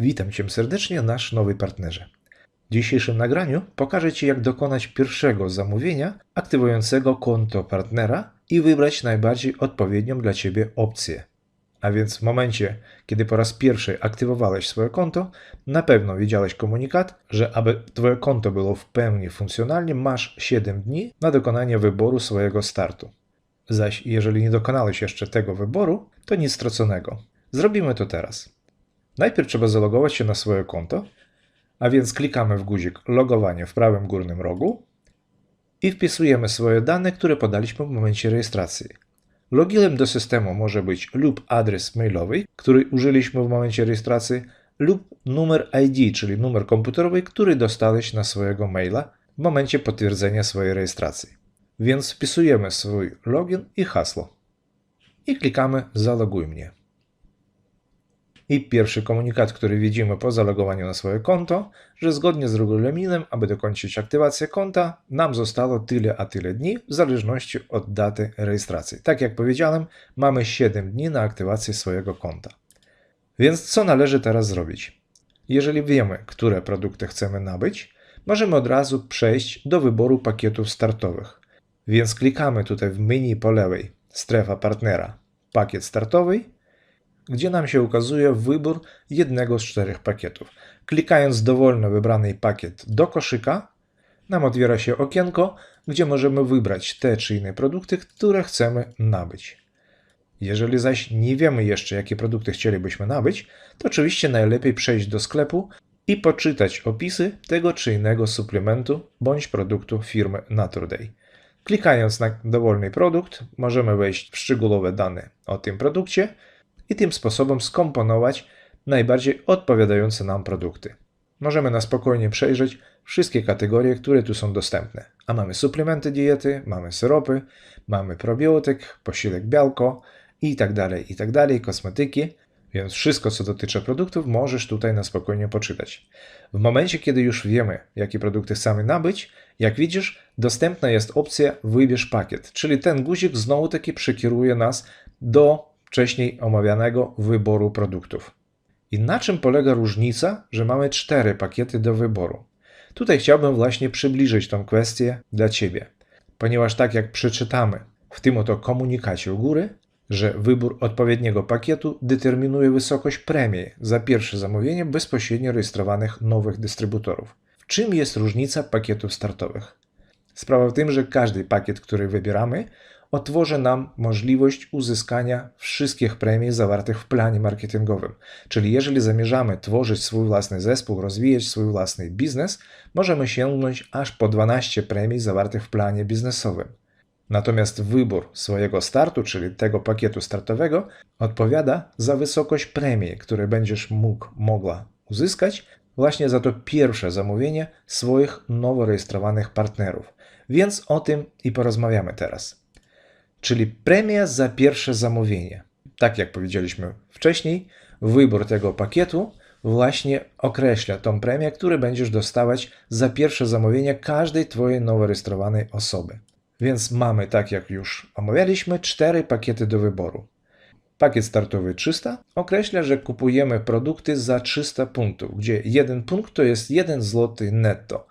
Witam Cię serdecznie, nasz nowy partnerze. W dzisiejszym nagraniu pokażę Ci, jak dokonać pierwszego zamówienia aktywującego konto partnera i wybrać najbardziej odpowiednią dla Ciebie opcję. A więc w momencie, kiedy po raz pierwszy aktywowałeś swoje konto, na pewno widziałeś komunikat, że aby Twoje konto było w pełni funkcjonalne, masz 7 dni na dokonanie wyboru swojego startu. Zaś jeżeli nie dokonałeś jeszcze tego wyboru, to nic straconego. Zrobimy to teraz. Najpierw trzeba zalogować się na swoje konto, a więc klikamy w guzik logowanie w prawym górnym rogu i wpisujemy swoje dane, które podaliśmy w momencie rejestracji. Loginem do systemu może być lub adres mailowy, który użyliśmy w momencie rejestracji, lub numer ID, czyli numer komputerowy, który dostałeś na swojego maila w momencie potwierdzenia swojej rejestracji. Więc wpisujemy swój login i hasło. I klikamy Zaloguj mnie. I pierwszy komunikat, który widzimy po zalogowaniu na swoje konto, że zgodnie z regulaminem, aby dokończyć aktywację konta, nam zostało tyle a tyle dni, w zależności od daty rejestracji. Tak jak powiedziałem, mamy 7 dni na aktywację swojego konta. Więc co należy teraz zrobić? Jeżeli wiemy, które produkty chcemy nabyć, możemy od razu przejść do wyboru pakietów startowych. Więc klikamy tutaj w menu po lewej, strefa partnera, pakiet startowy gdzie nam się ukazuje wybór jednego z czterech pakietów. Klikając dowolny wybrany pakiet do koszyka, nam otwiera się okienko, gdzie możemy wybrać te czy inne produkty, które chcemy nabyć. Jeżeli zaś nie wiemy jeszcze, jakie produkty chcielibyśmy nabyć, to oczywiście najlepiej przejść do sklepu i poczytać opisy tego czy innego suplementu bądź produktu firmy Naturday. Klikając na dowolny produkt, możemy wejść w szczegółowe dane o tym produkcie i tym sposobem skomponować najbardziej odpowiadające nam produkty. Możemy na spokojnie przejrzeć wszystkie kategorie, które tu są dostępne. A mamy suplementy diety, mamy syropy, mamy probiotyk, posiłek białko i tak dalej, i tak dalej, kosmetyki. Więc wszystko, co dotyczy produktów, możesz tutaj na spokojnie poczytać. W momencie, kiedy już wiemy, jakie produkty chcemy nabyć, jak widzisz, dostępna jest opcja Wybierz pakiet, czyli ten guzik znowu taki przekieruje nas do wcześniej omawianego wyboru produktów. I na czym polega różnica, że mamy cztery pakiety do wyboru? Tutaj chciałbym właśnie przybliżyć tą kwestię dla Ciebie, ponieważ tak jak przeczytamy w tym oto komunikacie u góry, że wybór odpowiedniego pakietu determinuje wysokość premii za pierwsze zamówienie bezpośrednio rejestrowanych nowych dystrybutorów. W czym jest różnica pakietów startowych? Sprawa w tym, że każdy pakiet, który wybieramy, otworzy nam możliwość uzyskania wszystkich premii zawartych w planie marketingowym. Czyli jeżeli zamierzamy tworzyć swój własny zespół, rozwijać swój własny biznes, możemy sięgnąć aż po 12 premii zawartych w planie biznesowym. Natomiast wybór swojego startu, czyli tego pakietu startowego, odpowiada za wysokość premii, które będziesz mógł, mogła uzyskać właśnie za to pierwsze zamówienie swoich nowo rejestrowanych partnerów. Więc o tym i porozmawiamy teraz czyli premia za pierwsze zamówienie. Tak jak powiedzieliśmy wcześniej, wybór tego pakietu właśnie określa tą premię, którą będziesz dostawać za pierwsze zamówienie każdej Twojej nowo rejestrowanej osoby. Więc mamy, tak jak już omawialiśmy, cztery pakiety do wyboru. Pakiet startowy 300 określa, że kupujemy produkty za 300 punktów, gdzie jeden punkt to jest 1 zł netto.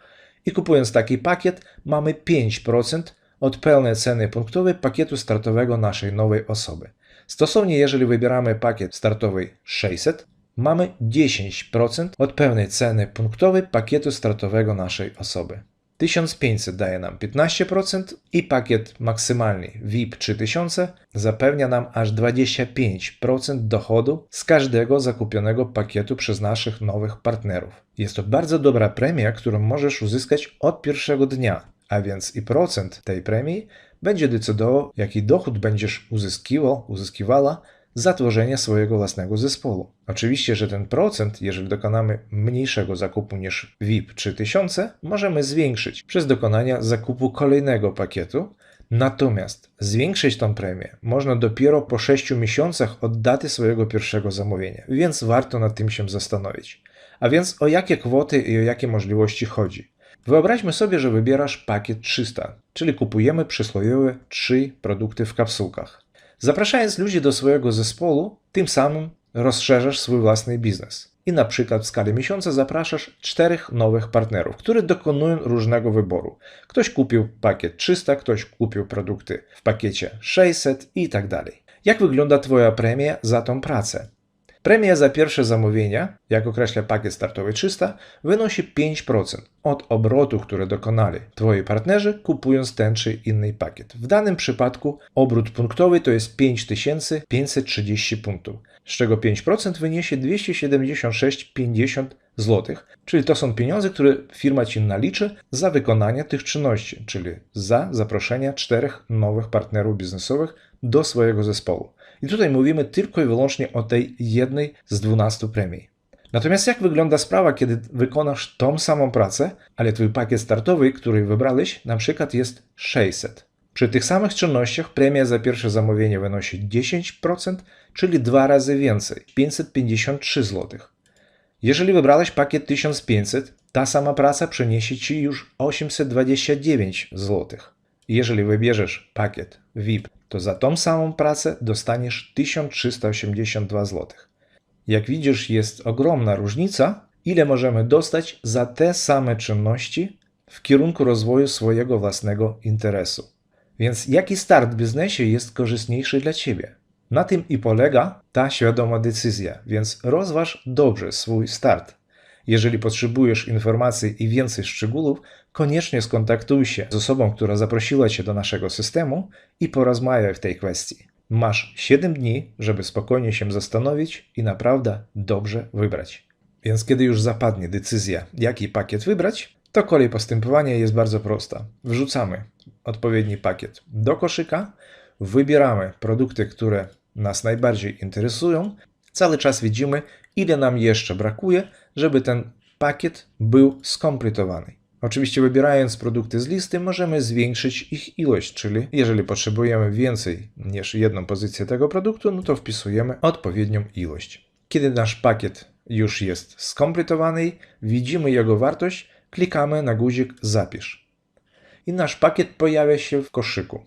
I kupując taki pakiet mamy 5% od pełnej ceny punktowej pakietu startowego naszej nowej osoby. Stosownie, jeżeli wybieramy pakiet startowy 600, mamy 10% od pełnej ceny punktowej pakietu startowego naszej osoby. 1500 daje nam 15% i pakiet maksymalny VIP 3000 zapewnia nam aż 25% dochodu z każdego zakupionego pakietu przez naszych nowych partnerów. Jest to bardzo dobra premia, którą możesz uzyskać od pierwszego dnia, a więc i procent tej premii będzie decydował, jaki dochód będziesz uzyskiwał, uzyskiwała za tworzenie swojego własnego zespołu. Oczywiście, że ten procent, jeżeli dokonamy mniejszego zakupu niż VIP 3000, możemy zwiększyć przez dokonanie zakupu kolejnego pakietu, Natomiast zwiększyć tą premię można dopiero po 6 miesiącach od daty swojego pierwszego zamówienia, więc warto nad tym się zastanowić. A więc o jakie kwoty i o jakie możliwości chodzi? Wyobraźmy sobie, że wybierasz pakiet 300, czyli kupujemy przysłowiowe 3 produkty w kapsułkach. Zapraszając ludzi do swojego zespołu, tym samym rozszerzasz swój własny biznes. i na przykład w skali miesiąca zapraszasz czterech nowych partnerów, którzy dokonują różnego wyboru. Ktoś kupił pakiet 300, ktoś kupił produkty w pakiecie 600 i tak dalej. Jak wygląda Twoja premia za tą pracę? Premia za pierwsze zamówienia, jak określa pakiet startowy 300, wynosi 5% od obrotu, który dokonali Twoi partnerzy, kupując ten czy inny pakiet. W danym przypadku obrót punktowy to jest 5530 punktów, z czego 5% wyniesie 276,50 zł, czyli to są pieniądze, które firma Ci naliczy za wykonanie tych czynności, czyli za zaproszenie czterech nowych partnerów biznesowych do swojego zespołu. I tutaj mówimy tylko i wyłącznie o tej jednej z 12 premii. Natomiast jak wygląda sprawa, kiedy wykonasz tą samą pracę, ale twój pakiet startowy, który wybrałeś, na przykład jest 600. Przy tych samych czynnościach premia za pierwsze zamówienie wynosi 10%, czyli dwa razy więcej 553 zł. Jeżeli wybrałeś pakiet 1500, ta sama praca przyniesie ci już 829 zł. Jeżeli wybierzesz pakiet VIP, to za tą samą pracę dostaniesz 1382 zł. Jak widzisz, jest ogromna różnica, ile możemy dostać za te same czynności w kierunku rozwoju swojego własnego interesu. Więc jaki start w biznesie jest korzystniejszy dla Ciebie? Na tym i polega ta świadoma decyzja, więc rozważ dobrze swój start. Jeżeli potrzebujesz informacji i więcej szczegółów, koniecznie skontaktuj się z osobą, która zaprosiła Cię do naszego systemu i porozmawiaj w tej kwestii. Masz 7 dni, żeby spokojnie się zastanowić i naprawdę dobrze wybrać. Więc kiedy już zapadnie decyzja, jaki pakiet wybrać, to kolej postępowania jest bardzo prosta. Wrzucamy odpowiedni pakiet do koszyka, wybieramy produkty, które nas najbardziej interesują, cały czas widzimy, ile nam jeszcze brakuje, żeby ten pakiet był skompletowany. Oczywiście wybierając produkty z listy możemy zwiększyć ich ilość, czyli jeżeli potrzebujemy więcej niż jedną pozycję tego produktu, no to wpisujemy odpowiednią ilość. Kiedy nasz pakiet już jest skompletowany, widzimy jego wartość, klikamy na guzik Zapisz. I nasz pakiet pojawia się w koszyku.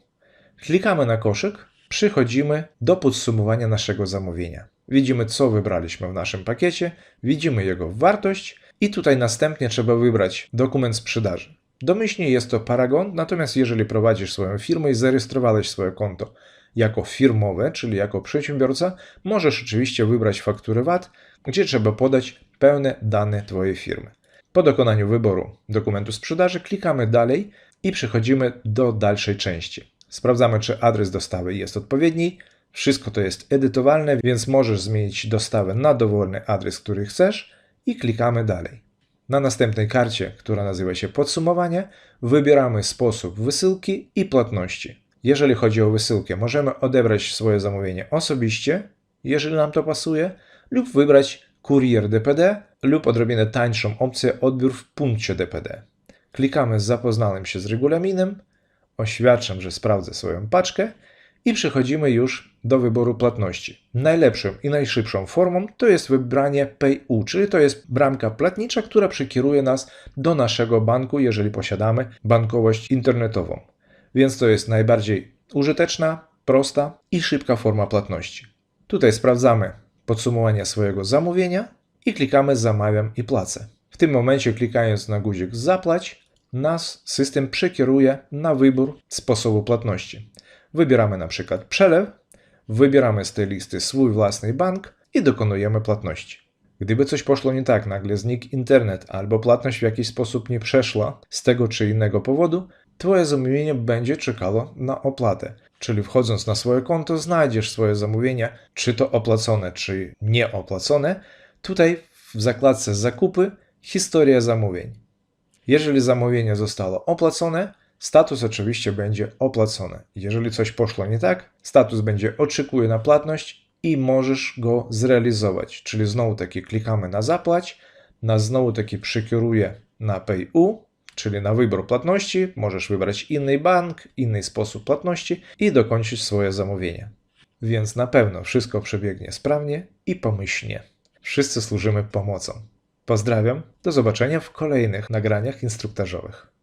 Klikamy na koszyk, przychodzimy do podsumowania naszego zamówienia. Widzimy, co wybraliśmy w naszym pakiecie, widzimy jego wartość i tutaj następnie trzeba wybrać dokument sprzedaży. Domyślnie jest to Paragon, natomiast jeżeli prowadzisz swoją firmę i zarejestrowałeś swoje konto jako firmowe, czyli jako przedsiębiorca, możesz oczywiście wybrać fakturę VAT, gdzie trzeba podać pełne dane Twojej firmy. Po dokonaniu wyboru dokumentu sprzedaży klikamy dalej i przechodzimy do dalszej części. Sprawdzamy, czy adres dostawy jest odpowiedni. Wszystko to jest edytowalne, więc możesz zmienić dostawę na dowolny adres, który chcesz i klikamy dalej. Na następnej karcie, która nazywa się podsumowanie, wybieramy sposób wysyłki i płatności. Jeżeli chodzi o wysyłkę, możemy odebrać swoje zamówienie osobiście, jeżeli nam to pasuje, lub wybrać kurier DPD lub odrobinę tańszą opcję odbiór w punkcie DPD. Klikamy zapoznałem się z regulaminem, oświadczam, że sprawdzę swoją paczkę i przechodzimy już do wyboru płatności. Najlepszą i najszybszą formą to jest wybranie PayU, czyli to jest bramka płatnicza, która przekieruje nas do naszego banku, jeżeli posiadamy bankowość internetową. Więc to jest najbardziej użyteczna, prosta i szybka forma płatności. Tutaj sprawdzamy podsumowanie swojego zamówienia i klikamy Zamawiam i płacę. W tym momencie klikając na guzik Zapłać, nas system przekieruje na wybór sposobu płatności. Wybieramy na przykład przelew, wybieramy z tej listy swój własny bank i dokonujemy płatności. Gdyby coś poszło nie tak, nagle znikł internet albo płatność w jakiś sposób nie przeszła z tego czy innego powodu, Twoje zamówienie będzie czekało na opłatę. Czyli wchodząc na swoje konto, znajdziesz swoje zamówienie, czy to opłacone, czy nieopłacone. Tutaj w zakładce zakupy historia zamówień. Jeżeli zamówienie zostało opłacone, status oczywiście będzie opłacony. Jeżeli coś poszło nie tak, status będzie oczekuje na płatność i możesz go zrealizować. Czyli znowu taki klikamy na zapłać, nas znowu taki przekieruje na PayU, czyli na wybór płatności. Możesz wybrać inny bank, inny sposób płatności i dokończyć swoje zamówienie. Więc na pewno wszystko przebiegnie sprawnie i pomyślnie. Wszyscy służymy pomocą. Pozdrawiam, do zobaczenia w kolejnych nagraniach instruktażowych.